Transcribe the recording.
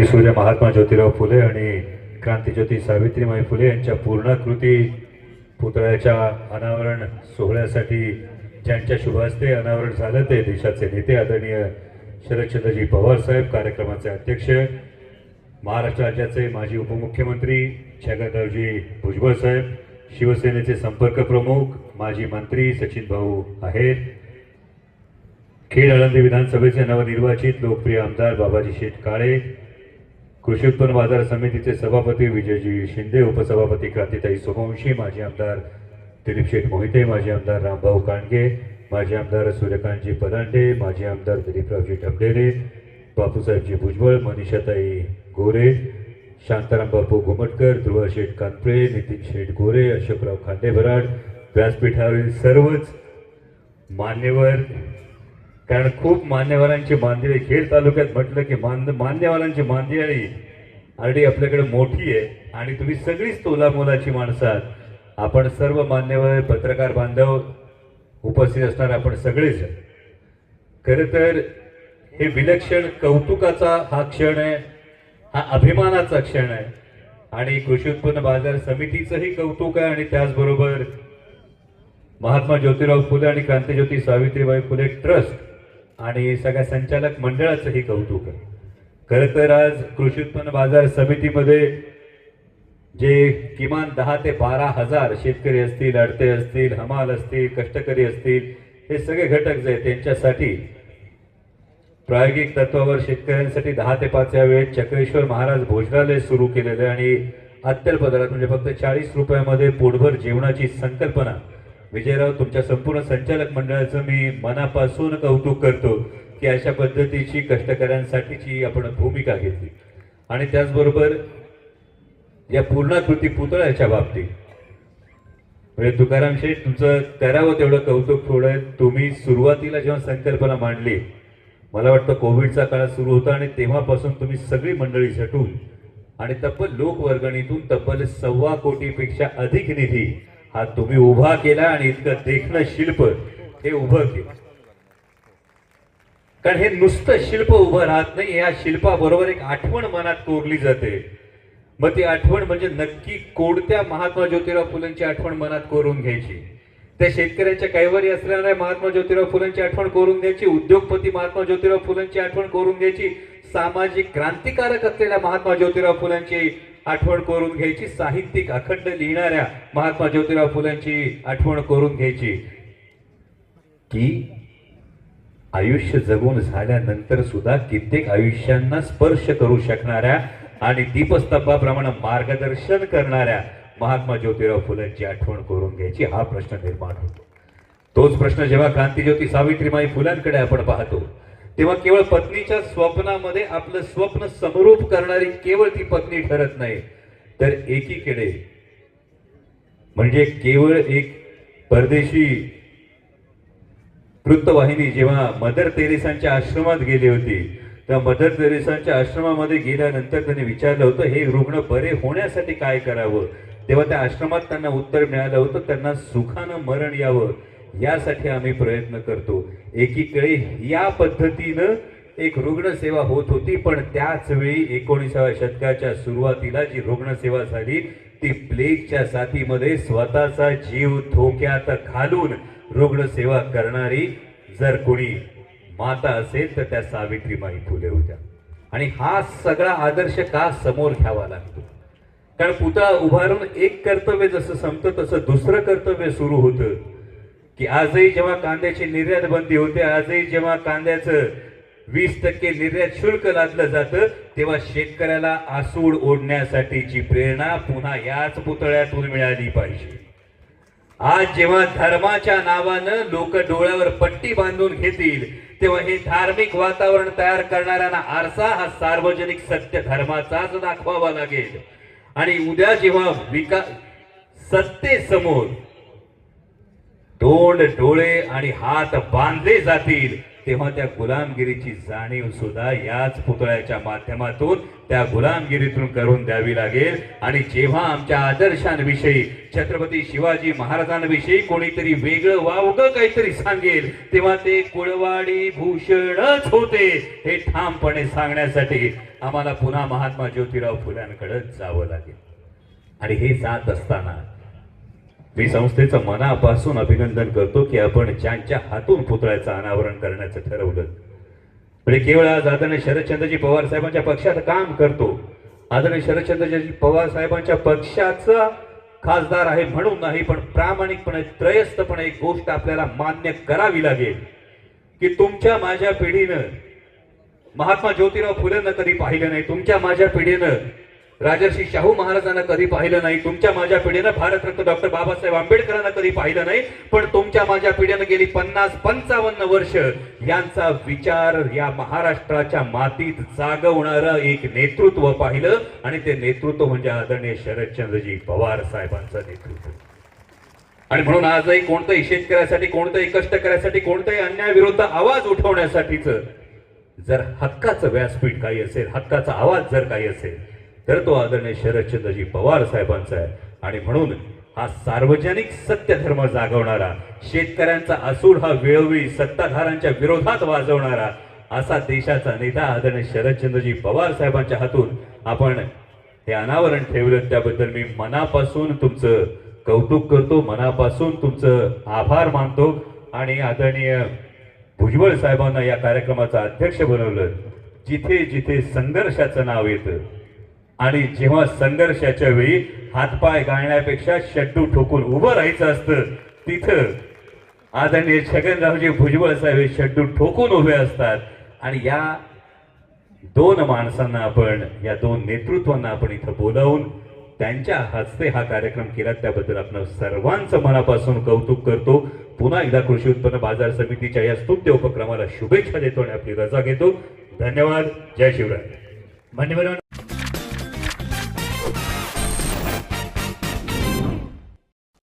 की सूर्य महात्मा ज्योतिराव फुले आणि क्रांतीज्योती सावित्रीमाई फुले यांच्या पूर्णाकृती पुतळ्याच्या अनावरण सोहळ्यासाठी ज्यांच्या शुभास्ते अनावरण झालं ते देशाचे नेते आदरणीय शरदचंद्रजी पवार साहेब कार्यक्रमाचे अध्यक्ष महाराष्ट्र राज्याचे माजी उपमुख्यमंत्री छगनरावजी भुजबळ साहेब शिवसेनेचे संपर्क प्रमुख माजी मंत्री सचिन भाऊ आहेत. खेड आळंदी विधानसभेचे नवनिर्वाचित लोकप्रिय आमदार बाबाजी शेठ काळे कृषी उत्पन्न बाजार समितीचे सभापती विजयजी शिंदे उपसभापती क्रांतिताई सोमवंशी माजी आमदार दिलीप शेठ मोहिते माजी आमदार रामभाऊ कांडगे माजी आमदार सूर्यकांतजी परांडे माजी आमदार दिलीपरावजी ढमडेरे बापूसाहेबजी भुजबळ मनीषाताई गोरे शांताराम बापू घुमटकर ध्रुव शेठ कानपळे नितीन शेठ गोरे अशोकराव खांडेभराड व्यासपीठावरील सर्वच मान्यवर कारण खूप मान्यवरांची मांदिळी खेड तालुक्यात म्हटलं की मान मान्यवरांची मांदियाळी आरडी आपल्याकडे मोठी आहे आणि तुम्ही सगळीच तोला मोलाची माणसं आहात. आपण सर्व मान्यवर पत्रकार बांधव उपस्थित असणार आपण सगळेच खरं तर हे विलक्षण कौतुकाचा हा क्षण आहे हा अभिमानाचा क्षण आहे आणि कृषी उत्पन्न बाजार समितीचंही कौतुक आहे आणि त्याचबरोबर महात्मा ज्योतिराव फुले आणि क्रांतीज्योती सावित्रीबाई फुले ट्रस्ट आणि सगळ्या संचालक मंडळाचंही कौतुक आहे. खरं तर आज कृषी उत्पन्न बाजार समितीमध्ये जे किमान दहा ते बारा हजार शेतकरी असतील अडते असतील हमाल असतील कष्टकरी असतील हे सगळे घटक जे आहेत त्यांच्यासाठी प्रायोगिक तत्वावर शेतकऱ्यांसाठी दहा ते पाच या वेळेत चक्रेश्वर महाराज भोजनालय सुरू केलेलं आहे आणि अत्यल्प दरात म्हणजे फक्त चाळीस रुपयामध्ये पोटभर जेवणाची संकल्पना विजयराव तुमच्या संपूर्ण संचालक मंडळाचं मी मनापासून कौतुक करतो की अशा पद्धतीची कष्टकऱ्यांसाठीची आपण भूमिका घेतली. आणि त्याचबरोबर या पूर्णाकृती पुतळ्याच्या बाबतीत. म्हणजे तुकाराम शेठ तुमचं करावं तेवढं कौतुक थोडं तुम्ही सुरुवातीला जेव्हा संकल्पना मांडली मला वाटतं कोविडचा काळ सुरू होता आणि तेव्हापासून तुम्ही सगळी मंडळी झटून आणि तब्बल लोकवर्गणीतून तब्बल सव्वा कोटीपेक्षा अधिक निधी हा तुम्ही उभा केला आणि इतकं देखणं शिल्प हे उभं केलं. कारण हे नुसतं शिल्प उभं राहत नाही या शिल्पाबरोबर एक आठवण मनात कोरली जाते. मग ती आठवण म्हणजे नक्की कोणत्या महात्मा ज्योतिराव फुलेंची आठवण मनात कोरून घ्यायची? त्या शेतकऱ्यांच्या कैवारी असणाऱ्या महात्मा ज्योतिराव फुलेंची आठवण करून द्यायची उद्योगपती महात्मा ज्योतिराव फुलेंची आठवण करून द्यायची सामाजिक क्रांतिकारक असलेल्या महात्मा ज्योतिराव फुलेंची आठवण करून घ्यायची. साहित्यिक अखंड लिहिणाऱ्या महात्मा ज्योतिराव फुलांची आठवण करून घ्यायची. की आयुष्य जगून झाल्यानंतर सुद्धा कित्येक आयुष्यांना स्पर्श करू शकणाऱ्या आणि दीपस्तंभाप्रमाणे मार्गदर्शन करणाऱ्या महात्मा ज्योतिराव फुलांची आठवण करून घ्यायची हा प्रश्न निर्माण होतो. तोच प्रश्न जेव्हा क्रांतीज्योती सावित्रीमाई फुलांकडे आपण पाहतो तेव्हा केवळ पत्नीच्या स्वप्नामध्ये आपलं स्वप्न समरूप करणारी केवळ ती पत्नी ठरत नाही. तर एकीकडे म्हणजे केवळ एक परदेशी वृत्तवाहिनी जेव्हा मदर तेरेसांच्या आश्रमात गेली होती तर मदर तेरेसांच्या आश्रमामध्ये गेल्यानंतर त्यांनी विचारलं होतं हे रुग्ण बरे होण्यासाठी काय करावं? तेव्हा त्या आश्रमात त्यांना उत्तर मिळालं होतं त्यांना सुखानं मरण यावं. यासाठी आम्ही प्रयत्न करतो. एकीकडे या पद्धतीनं एक रुग्णसेवा होत होती पण त्याच वेळी एकोणीसाव्या शतकाच्या सुरुवातीला जी रुग्णसेवा झाली ती प्लेगच्या साथीमध्ये स्वतःचा जीव धोक्यात घालून रुग्णसेवा करणारी जर कोणी माता असेल तर त्या सावित्रीबाई फुले होत्या. आणि हा सगळा आदर्श का समोर घ्यावा लागतो? कारण पुतळा उभारून एक कर्तव्य जसं संपतं तसं दुसरं कर्तव्य सुरू होतं. की आजही जेव्हा कांद्याची निर्यात बंदी होते आजही जेव्हा कांद्याचं वीस टक्के निर्यात शुल्क लादलं जातं तेव्हा शेतकऱ्याला आसूड ओढण्यासाठीची प्रेरणा पुन्हा याच पुतळ्यातून मिळाली पाहिजे. आज जेव्हा धर्माच्या नावानं लोक डोळ्यावर पट्टी बांधून घेतील तेव्हा हे धार्मिक वातावरण तयार करणाऱ्यांना आरसा हा सार्वजनिक सत्य धर्माचाच दाखवावा लागेल. आणि उद्या जेव्हा विकास सत्तेसमोर तोंड डोळे आणि हात बांधले जातील. तेव्हा त्या गुलामगिरीची जाणीव सुद्धा याच पुतळ्याच्या माध्यमातून त्या गुलामगिरीतून करून द्यावी लागेल. आणि जेव्हा आमच्या आदर्शांविषयी छत्रपती शिवाजी महाराजांविषयी कोणीतरी वेगळं वावगं काहीतरी सांगेल तेव्हा ते कुळवाडी भूषणच होते हे ठामपणे सांगण्यासाठी आम्हाला पुन्हा महात्मा ज्योतिराव फुल्यांकडे जावं लागेल. आणि हे जात असताना मी संस्थेचं मनापासून अभिनंदन करतो की आपण ज्यांच्या हातून पुतळ्याचं अनावरण करण्याचं ठरवलं. म्हणजे केवळ आज आदरणीय शरदचंद्रजी पवार साहेबांच्या पक्षात काम करतो. आदरणीय शरदचंद्रजी पवार साहेबांच्या पक्षाचा खासदार आहे म्हणून नाही पण प्रामाणिकपणे त्रयस्थपणे एक गोष्ट आपल्याला मान्य करावी लागेल की तुमच्या माझ्या पिढीनं महात्मा ज्योतिराव फुलेंना कधी पाहिलं नाही तुमच्या माझ्या पिढीनं राजर्षी शाहू महाराजांना कधी पाहिलं नाही? तुमच्या माझ्या पिढीनं भारतरत्न डॉक्टर बाबासाहेब आंबेडकरांना कधी पाहिलं नाही? पण तुमच्या माझ्या पिढीनं गेली पन्नास पंचावन्न वर्ष. यांचा विचार या महाराष्ट्राच्या मातीत जागवणारं एक नेतृत्व पाहिलं. आणि ते नेतृत्व म्हणजे आदरणीय शरदचंद्रजी पवार साहेबांचं नेतृत्व. आणि म्हणून आजही कोणतंही शेतकऱ्यासाठी कोणतंही कष्ट करायसाठी कोणत्याही अन्यायाविरुद्ध आवाज उठवण्यासाठीच जर हक्काचं व्यासपीठ काही असेल हक्काचा आवाज जर काही असेल तर तो आदरणीय शरदचंद्रजी पवार साहेबांचा आहे. आणि म्हणून हा सार्वजनिक सत्यधर्म जागवणारा शेतकऱ्यांचा असूड हा वेळोवेळी सत्ताधारांच्या विरोधात वाजवणारा असा देशाचा नेता आदरणीय शरदचंद्रजी पवार साहेबांच्या हातून आपण हे अनावरण ठेवलं. त्याबद्दल मी मनापासून तुमचं कौतुक करतो मनापासून तुमचं आभार मानतो. आणि आदरणीय भुजबळ साहेबांना या कार्यक्रमाचं अध्यक्ष बनवलं. जिथे जिथे संघर्षाचं नाव येतं आणि जेव्हा संघर्षाच्या वेळी हातपाय गाळण्यापेक्षा शड्डू ठोकून उभं राहायचं असतं तिथं आदरणीय छगनरावजी भुजबळ साहेब हे शड्डू ठोकून उभे असतात. आणि या दोन माणसांना आपण या दोन नेतृत्वांना आपण इथं बोलावून त्यांच्या हस्ते हा कार्यक्रम केला. त्याबद्दल आपण सर्वांचं मनापासून कौतुक करतो. पुन्हा एकदा कृषी उत्पन्न बाजार समितीच्या या स्तुत्य उपक्रमाला शुभेच्छा देतो आणि आपली रजा घेतो. धन्यवाद. जय शिवराय. मान्यवर